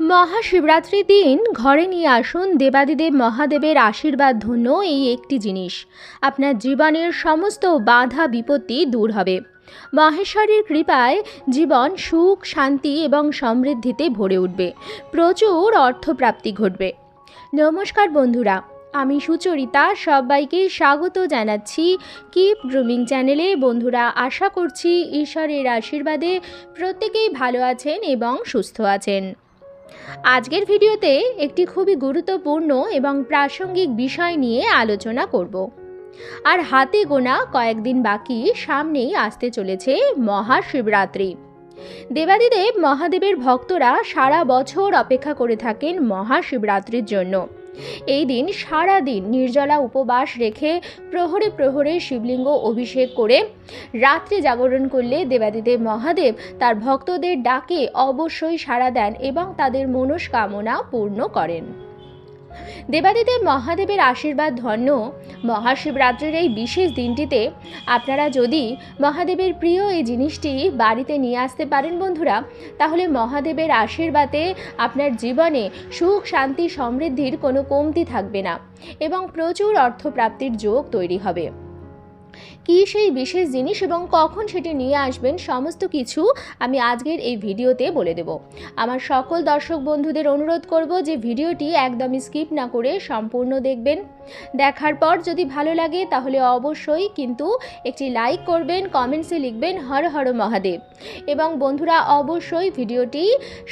মহাশিবরাত্রির দিন ঘরে নিয়ে আসুন দেবাদিদেব মহাদেবের আশীর্বাদ ধন্য এই একটি জিনিস। আপনার জীবনের সমস্ত বাধা বিপত্তি দূর হবে। মহেশ্বরীর কৃপায় জীবন সুখ, শান্তি এবং সমৃদ্ধিতে ভরে উঠবে। প্রচুর অর্থপ্রাপ্তি ঘটবে। নমস্কার বন্ধুরা, আমি সুচরিতা, সবাইকে স্বাগত জানাচ্ছি কিপ গ্রুমিং চ্যানেলে। বন্ধুরা, আশা করছি ঈশ্বরের আশীর্বাদে প্রত্যেকেই ভালো আছেন এবং সুস্থ আছেন। আজকের ভিডিওতে একটি খুবই গুরুত্বপূর্ণ এবং প্রাসঙ্গিক বিষয় নিয়ে আলোচনা করব। আর হাতে গোনা কয়েকদিন বাকি সামনেই আসতে চলেছে মহাশিবরাত্রি। দেবাদিদেব মহাদেবের ভক্তরা সারা বছর অপেক্ষা করে থাকেন মহাশিবরাত্রির জন্য। এই দিন সারা দিন নির্জলা উপবাস রেখে প্রহরে প্রহরে শিবলিঙ্গ অভিষেক করে রাত্রে জাগরণ করলে দেবাদিদেব মহাদেব তার ভক্তদের ডাকে অবশ্যই সাড়া দেন এবং তাদের মনস্কামনা পূর্ণ করেন। দেবাদিদেব মহাদেবের আশীর্বাদ ধন্য। মহাশিবরাত্রির এই বিশেষ দিনটিতে আপনারা যদি মহাদেবের প্রিয় এই জিনিসটি বাড়িতে নিয়ে আসতে পারেন বন্ধুরা, তাহলে মহাদেবের আশীর্বাদে আপনার জীবনে সুখ, শান্তি, সমৃদ্ধির কোনো কমতি থাকবে না এবং প্রচুর অর্থপ্রাপ্তির যোগ তৈরি হবে। কী সেই বিশেষ জিনিস এবং কখন সেটি নিয়ে আসবেন সমস্ত কিছু আমি আজকের এই ভিডিওতে বলে দেব। আমার সকল দর্শক বন্ধুদের অনুরোধ করব যে ভিডিওটি একদমই স্কিপ না করে সম্পূর্ণ দেখবেন। দেখার পর যদি ভালো লাগে তাহলে অবশ্যই কিন্তু একটি লাইক করবেন, কমেন্টসে লিখবেন হর হর মহাদেব। এবং বন্ধুরা, অবশ্যই ভিডিওটি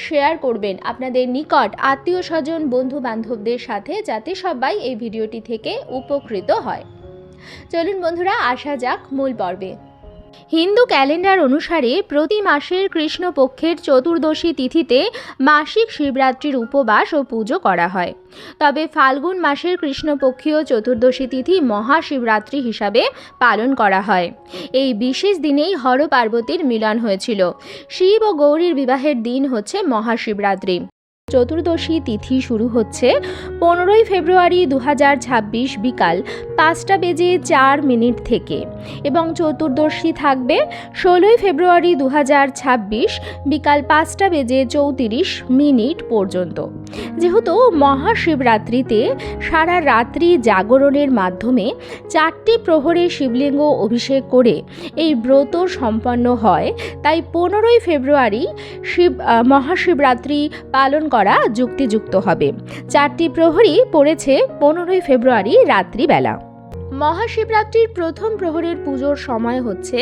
শেয়ার করবেন আপনাদের নিকট আত্মীয় স্বজন বন্ধু বান্ধবদের সাথে যাতে সবাই এই ভিডিওটি থেকে উপকৃত হয়। চলুন বন্ধুরা, আসা যাক মূল পর্বে। হিন্দু ক্যালেন্ডার অনুসারে প্রতি মাসের কৃষ্ণপক্ষের চতুর্দশী তিথিতে মাসিক শিবরাত্রির উপবাস ও পুজো করা হয়। তবে ফাল্গুন মাসের কৃষ্ণপক্ষীয় চতুর্দশী তিথি মহাশিবরাত্রি হিসাবে পালন করা হয়। এই বিশেষ দিনেই হর পার্বতীর মিলন হয়েছিল। শিব ও গৌরীর বিবাহের দিন হচ্ছে মহাশিবরাত্রি। চতুর্দশী তিথি শুরু হচ্ছে পনেরোই ফেব্রুয়ারি দু হাজার ছাব্বিশ বিকাল পাঁচটা বেজে চার মিনিট থেকে এবং চতুর্দশী থাকবে ষোলোই ফেব্রুয়ারি দু হাজার ছাব্বিশ বিকাল পাঁচটা বেজে চৌত্রিশ মিনিট পর্যন্ত। যেহেতু মহাশিবরাত্রিতে সারা রাত্রি জাগরণের মাধ্যমে চারটি প্রহরে শিবলিঙ্গ অভিষেক করে এই ব্রত সম্পন্ন হয়, তাই পনেরোই ফেব্রুয়ারি শিব মহাশিবরাত্রি পালন করা যুক্তিযুক্ত হবে। চারটি প্রহরী পড়েছে পনেরোই ফেব্রুয়ারি রাত্রিবেলা। মহাশিবরাত্রির প্রথম প্রহরের পুজোর সময় হচ্ছে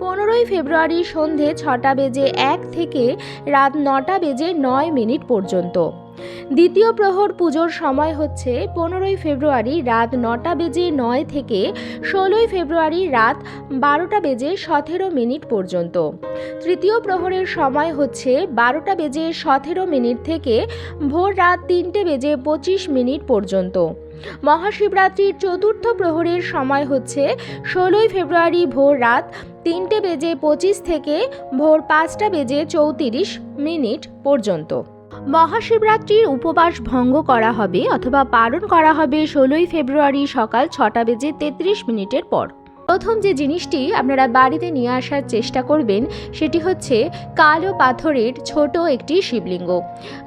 পনেরোই ফেব্রুয়ারি সন্ধে ছটা বেজে এক থেকে রাত নটা বেজে নয় মিনিট পর্যন্ত। দ্বিতীয় প্রহর পুজোর সময় হচ্ছে পনেরোই ফেব্রুয়ারি রাত নটা বেজে নয় থেকে ষোলোই ফেব্রুয়ারি রাত বারোটা বেজে সতেরো মিনিট পর্যন্ত। তৃতীয় প্রহরের সময় হচ্ছে বারোটা বেজে সতেরো মিনিট থেকে ভোর রাত তিনটে বেজে পঁচিশ মিনিট পর্যন্ত। মহাশিবরাত্রির চতুর্থ প্রহরের সময় হচ্ছে ষোলোই ফেব্রুয়ারি ভোর রাত তিনটে বেজে পঁচিশ থেকে ভোর পাঁচটা বেজে চৌত্রিশ মিনিট পর্যন্ত। মহাশিবরাত্রির উপবাস ভঙ্গ করা হবে অথবা পালন করা হবে ষোলোই ফেব্রুয়ারি সকাল ছটা বেজে তেত্রিশ মিনিটের পর। প্রথম যে জিনিসটি আপনারা বাড়িতে নিয়ে আসার চেষ্টা করবেন, সেটি হচ্ছে কালো পাথরের ছোট একটি শিবলিঙ্গ।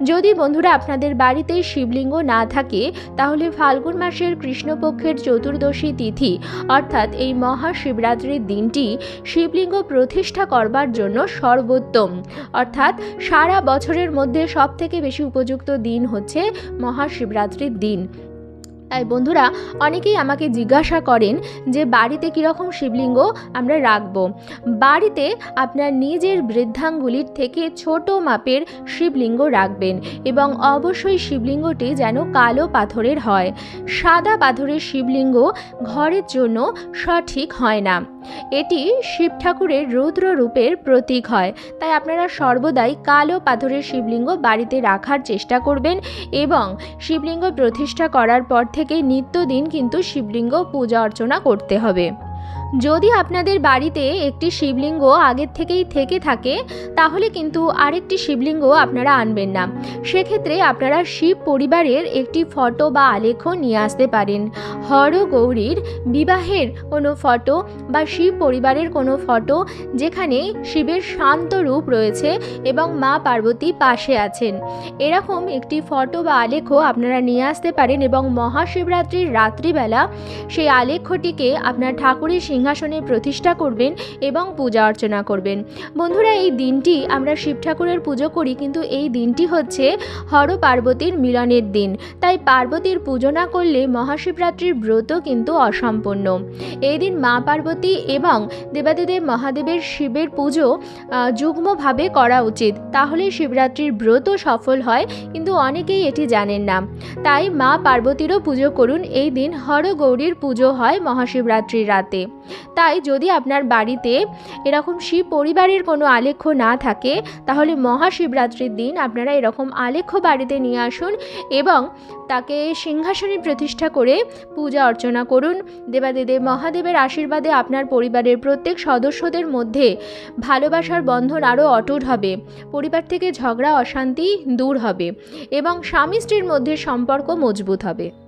যদি বন্ধুরা আপনাদের বাড়িতে শিবলিঙ্গ না থাকে, তাহলে ফাল্গুন মাসের কৃষ্ণপক্ষের চতুর্দশী তিথি, অর্থাৎ এই মহাশিবরাত্রির দিনটি শিবলিঙ্গ প্রতিষ্ঠা করবার জন্য সর্বোত্তম। অর্থাৎ সারা বছরের মধ্যে সবথেকে বেশি উপযুক্ত দিন হচ্ছে মহাশিবরাত্রির দিন। তাই বন্ধুরা, অনেকেই আমাকে জিজ্ঞাসা করেন যে বাড়িতে কীরকম শিবলিঙ্গ আমরা রাখব। বাড়িতে আপনার নিজের বৃদ্ধাঙ্গুলির থেকে ছোট মাপের শিবলিঙ্গ রাখবেন এবং অবশ্যই শিবলিঙ্গটি যেন কালো পাথরের হয়। সাদা পাথরের শিবলিঙ্গ ঘরের জন্য সঠিক হয় না। এটি শিব ঠাকুরের রুদ্র রূপের প্রতীক হয়। তাই আপনারা সর্বদাই কালো পাথরের শিবলিঙ্গ বাড়িতে রাখার চেষ্টা করবেন এবং শিবলিঙ্গ প্রতিষ্ঠা করার পর থেকে নিত্যদিন কিন্তু শিবলিঙ্গ পূজা অর্চনা করতে হবে। যদি আপনাদের বাড়িতে একটি শিবলিঙ্গ আগের থেকেই থেকে থাকে, তাহলে কিন্তু আরেকটি শিবলিঙ্গ আপনারা আনবেন না। সেক্ষেত্রে আপনারা শিব পরিবারের একটি ফটো বা আলেখ্য নিয়ে আসতে পারেন। হর গৌরীর বিবাহের কোনো ফটো বা শিব পরিবারের কোনো ফটো যেখানে শিবের শান্ত রূপ রয়েছে এবং মা পার্বতী পাশে আছেন। এরকম একটি ফটো বা আলেখ্য আপনারা নিয়ে আসতে পারেন এবং মহাশিবরাত্রির রাত্রিবেলা সেই আলেখ্যটিকে আপনার ঠাকুরের সিংহাসনে প্রতিষ্ঠা করবেন এবং পূজা অর্চনা করবেন। বন্ধুরা, এই দিনটি আমরা শিব ঠাকুরের পুজো করি, কিন্তু এই দিনটি হচ্ছে হর পার্বতীর মিলনের দিন। তাই পার্বতীর পুজো না করলে মহাশিবরাত্রির ব্রত কিন্তু অসম্পূর্ণ। এই দিন মা পার্বতী এবং দেবাদিদেব মহাদেবের শিবের পুজো যুগ্মভাবে করা উচিত। তাহলে শিবরাত্রির ব্রত সফল হয়, কিন্তু অনেকেই এটি জানেন না। তাই মা পার্বতীরও পুজো করুন। এই দিন হর গৌরীর পুজো হয় মহাশিবরাত্রির রাতে। তাই যদি আপনার বাড়িতে এরকম শিব পরিবারের কোনো আলেখ্য না থাকে, তাহলে মহাশিবরাত্রির দিন আপনারা এরকম আলেখ্য বাড়িতে নিয়ে আসুন এবং তাকে সিংহাসনে প্রতিষ্ঠা করে পূজা অর্চনা করুন। দেবাদেদেব মহাদেবের আশীর্বাদে আপনার পরিবারের প্রত্যেক সদস্যদের মধ্যে ভালোবাসার বন্ধন আরও অটুট হবে। পরিবার থেকে ঝগড়া, অশান্তি দূর হবে এবং স্বামী স্ত্রীর মধ্যে সম্পর্ক মজবুত হবে।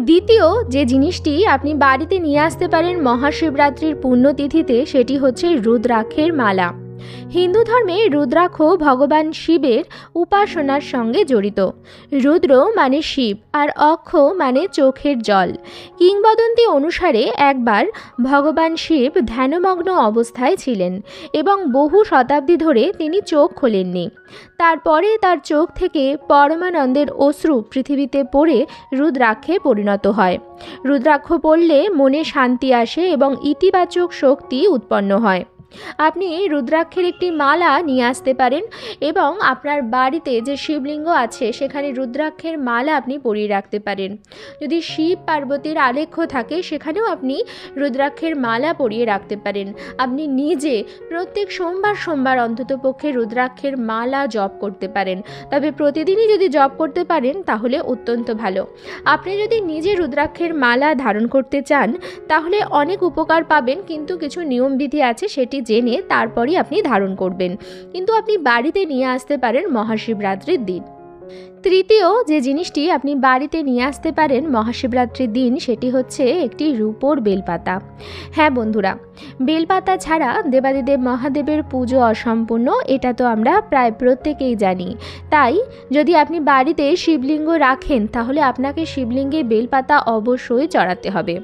দ্বিতীয় যে জিনিসটি আপনি বাড়িতে নিয়ে আসতে পারেন মহাশিবরাত্রির পুণ্যতিথিতে সেটি হচ্ছে রুদ্রাক্ষের মালা। হিন্দু ধর্মে রুদ্রাক্ষ ভগবান শিবের উপাসনার সঙ্গে জড়িত। রুদ্র মানে শিব আর অক্ষ মানে চোখের জল। কিংবদন্তি অনুসারে একবার ভগবান শিব ধ্যানমগ্ন অবস্থায় ছিলেন এবং বহু শতাব্দী ধরে তিনি চোখ খোলেননি। তারপরে তার চোখ থেকে পরমানন্দের অশ্রু পৃথিবীতে পড়ে রুদ্রাক্ষে পরিণত হয়। রুদ্রাক্ষ পড়লে মনে শান্তি আসে এবং ইতিবাচক শক্তি উৎপন্ন হয়। আপনি রুদ্রাক্ষের একটি মালা নিয়ে আসতে পারেন এবং আপনার বাড়িতে যে শিবলিঙ্গ আছে, সেখানে রুদ্রাক্ষের মালা আপনি পরিয়ে রাখতে পারেন। যদি শিব পার্বতীর আলেখ্য থাকে, সেখানেও আপনি রুদ্রাক্ষের মালা পরিয়ে রাখতে পারেন। আপনি নিজে প্রত্যেক সোমবার সোমবার অন্তত পক্ষে রুদ্রাক্ষের মালা জপ করতে পারেন। তবে প্রতিদিনই যদি জপ করতে পারেন, তাহলে অত্যন্ত ভালো। আপনি যদি নিজে রুদ্রাক্ষের মালা ধারণ করতে চান, তাহলে অনেক উপকার পাবেন, কিন্তু কিছু নিয়মবিধি আছে, সেটি জেনে তারপরই আপনি ধারণ করবেন। কিন্তু আপনি বাড়িতে নিয়ে আসতে পারেন মহাশিবরাত্রির দিন। তৃতীয় যে জিনিসটি আপনি বাড়িতে নিয়ে আসতে পারেন মহাশিবরাত্রির দিন, সেটি হচ্ছে একটি রূপোর বেলপাতা। হ্যাঁ বন্ধুরা, বেলপাতা ছাড়া দেবাদিদেব মহাদেবের পুজো অসম্পূর্ণ, এটা তো আমরা প্রায় প্রত্যেকেই জানি। তাই যদি আপনি বাড়িতে শিবলিঙ্গ রাখেন, তাহলে আপনাকে শিবলিঙ্গে বেলপাতা অবশ্যই চড়াতে হবে।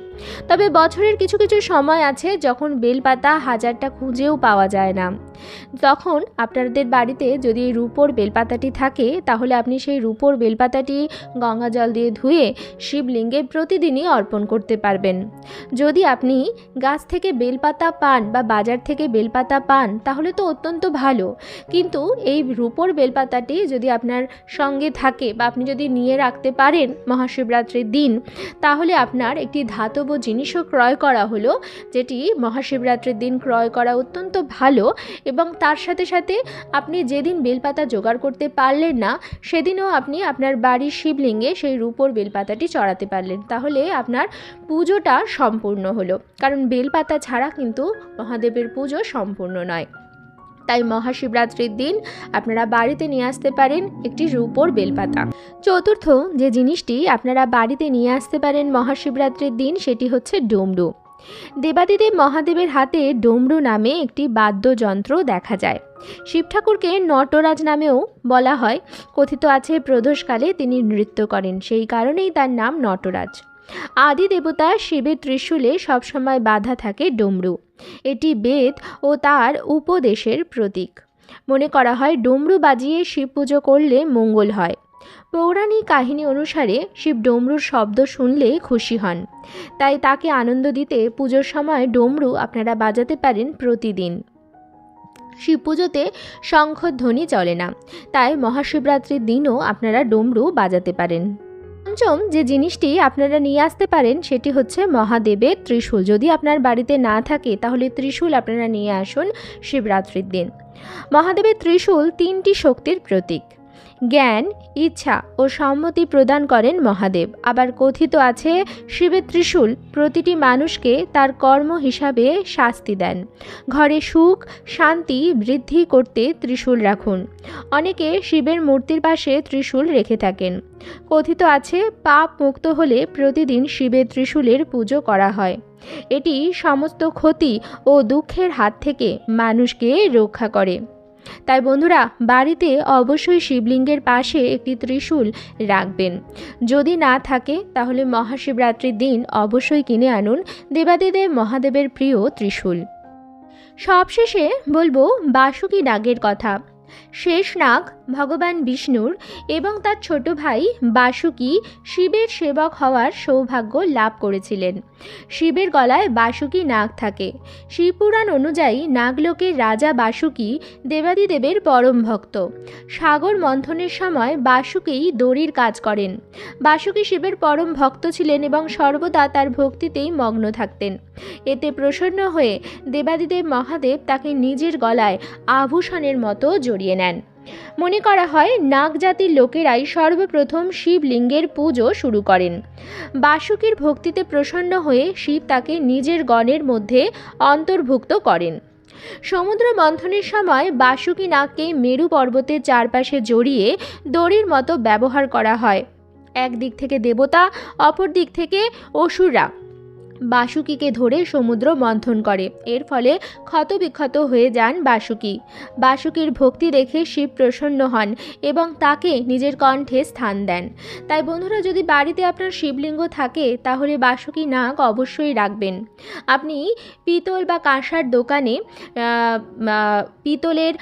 তবে বছরের কিছু কিছু সময় আছে যখন বেলপাতা হাজারটা খুঁজেও পাওয়া যায় না। তখন আপনাদের বাড়িতে যদি রূপোর বেলপাতাটি থাকে, তাহলে আপনি সেই রূপোর বেলপাতাটি গঙ্গা জল দিয়ে ধুয়ে শিবলিঙ্গে প্রতিদিনই অর্পণ করতে পারবেন। যদি আপনি গাছ থেকে বেলপাতা পান বা বাজার থেকে বেলপাতা পান, তাহলে তো অত্যন্ত ভালো। কিন্তু এই রূপোর বেলপাতাটি যদি আপনার সঙ্গে থাকে বা আপনি যদি নিয়ে রাখতে পারেন মহাশিবরাত্রির দিন, তাহলে আপনার একটি ধাতব জিনিসও ক্রয় করা হলো, যেটি মহাশিবরাত্রির দিন ক্রয় করা অত্যন্ত ভালো এবং তার সাথে সাথে আপনি যেদিন বেলপাতা জোগাড় করতে পারলেন না, সেদিনও আপনি আপনার বাড়ির শিবলিঙ্গে সেই রূপোর বেলপাতাটি চড়াতে পারলেন। তাহলে আপনার পুজোটা সম্পূর্ণ হলো। কারণ বেলপাতা ছাড়া কিন্তু মহাদেবের পুজো সম্পূর্ণ নয়। তাই মহাশিবরাত্রির দিন আপনারা বাড়িতে নিয়ে আসতে পারেন একটি রূপোর বেলপাতা। চতুর্থ যে জিনিসটি আপনারা বাড়িতে নিয়ে আসতে পারেন মহাশিবরাত্রির দিন, সেটি হচ্ছে ডোমরু। দেবাদিদেব মহাদেবের হাতে ডোমরু নামে একটি বাদ্যযন্ত্র দেখা যায়। শিব ঠাকুরকে নটরাজ নামেও বলা হয়। কথিত আছে, প্রদোষকালে তিনি নৃত্য করেন, সেই কারণেই তার নাম নটরাজ। আদি দেবতা শিবের ত্রিশূলে সবসময় বাধা থাকে ডমরু। এটি বেদ ও তার উপদেশের প্রতীক। মনে করা হয়, ডমরু বাজিয়ে শিব পুজো করলে মঙ্গল হয়। পৌরাণিক কাহিনী অনুসারে শিব ডমরুর শব্দ শুনলে খুশি হন। তাই তাকে আনন্দ দিতে পুজোর সময় ডমরু আপনারা বাজাতে পারেন প্রতিদিন। শিব পুজোতে শঙ্খধ্বনি চলে না। তাই মহাশিবরাত্রির দিনও আপনারা ডমরু বাজাতে পারেন। পঞ্চম যে জিনিসটি আপনারা নিয়ে আসতে পারেন সেটি হচ্ছে মহাদেবের ত্রিশূল। যদি আপনার বাড়িতে না থাকে তাহলে ত্রিশূল আপনারা নিয়ে আসুন শিবরাত্রির দিন। মহাদেবের ত্রিশূল তিনটি শক্তির প্রতীক। জ্ঞান, ইচ্ছা ও সম্মতি প্রদান করেন মহাদেব। আবার কথিত আছে শিবের ত্রিশূল প্রতিটি মানুষকে তার কর্ম হিসাবে শাস্তি দেন। ঘরে সুখ, শান্তি বৃদ্ধি করতে ত্রিশূল রাখুন। অনেকে শিবের মূর্তির পাশে ত্রিশূল রেখে থাকেন। কথিত আছে, পাপ মুক্ত হলে প্রতিদিন শিবের ত্রিশূলের পুজো করা হয়। এটি সমস্ত ক্ষতি ও দুঃখের হাত থেকে মানুষকে রক্ষা করে। তাই বন্ধুরা, বাড়িতে অবশ্যই শিবলিঙ্গের পাশে একটি ত্রিশূল রাখবেন। যদি না থাকে, তাহলে মহাশিবরাত্রির দিন অবশ্যই কিনে আনুন দেবাদিদেব মহাদেবের প্রিয় ত্রিশূল। সবশেষে বলব বাসুকি নাগের কথা। শেষ নাগ ভগবান বিষ্ণুর এবং তার ছোট ভাই বাসুকি শিবের সেবক হওয়ার সৌভাগ্য লাভ করেছিলেন। শিবের গলায় বাসুকি নাগ থাকে। শিবপুরাণ অনুযায়ী নাগলোকের রাজা বাসুকি দেবাদিদেবের পরম ভক্ত। সাগর মন্থনের সময় বাসুকেই দড়ির কাজ করেন। বাসুকি শিবের পরম ভক্ত ছিলেন এবং সর্বদা তার ভক্তিতেই মগ্ন থাকতেন। এতে প্রসন্ন হয়ে দেবাদিদেব মহাদেব তাকে নিজের গলায় আভূষণের মতো জড়িয়ে নেন। মনে করা হয় নাগ জাতির লোকেরাই সর্বপ্রথম শিবলিঙ্গের পুজো শুরু করেন। বাসুকির ভক্তিতে প্রসন্ন হয়ে শিব তাকে নিজের গণের মধ্যে অন্তর্ভুক্ত করেন। সমুদ্র মন্থনের সময় বাসুকি নাগকে মেরু পর্বতের চারপাশে জড়িয়ে দড়ির মতো ব্যবহার করা হয়। একদিক থেকে দেবতা, অপর দিক থেকে অসুররা। বাসুকিকে ধরে সমুদ্র মন্থন করে। এর ফলে ক্ষতবিক্ষত হয়ে যান বাসুকি। বাসুকির ভক্তি দেখে শিব প্রসন্ন হন এবং তাকে নিজের কণ্ঠে স্থান দেন। তাই বন্ধুরা, যদি বাড়িতে আপনার শিবলিঙ্গ থাকে, তাহলে বাসুকি নাগ অবশ্যই রাখবেন। আপনি পিতল বা কাঁসার দোকানে পিতলের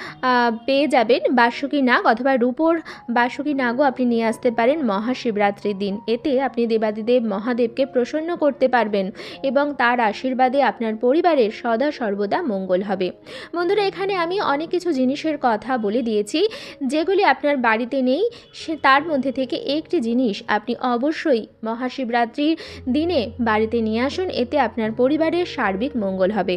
পেয়ে যাবেন বাসুকি নাগ অথবা রূপোর বাসুকি নাগও আপনি নিয়ে আসতে পারেন মহাশিবরাত্রির দিন। এতে আপনি দেবাদিদেব মহাদেবকে প্রসন্ন করতে পারবেন। এবং তার আশীর্বাদে আপনার পরিবারের সদা সর্বদা মঙ্গল হবে। বন্ধুরা, এখানে আমি অনেক কিছু জিনিসের কথা বলে দিয়েছি, যেগুলি আপনার বাড়িতে নেই, সে তার মধ্যে থেকে একটি জিনিস আপনি অবশ্যই মহাশিবরাত্রির দিনে বাড়িতে নিয়ে আসুন, এতে আপনার পরিবারের সার্বিক মঙ্গল হবে।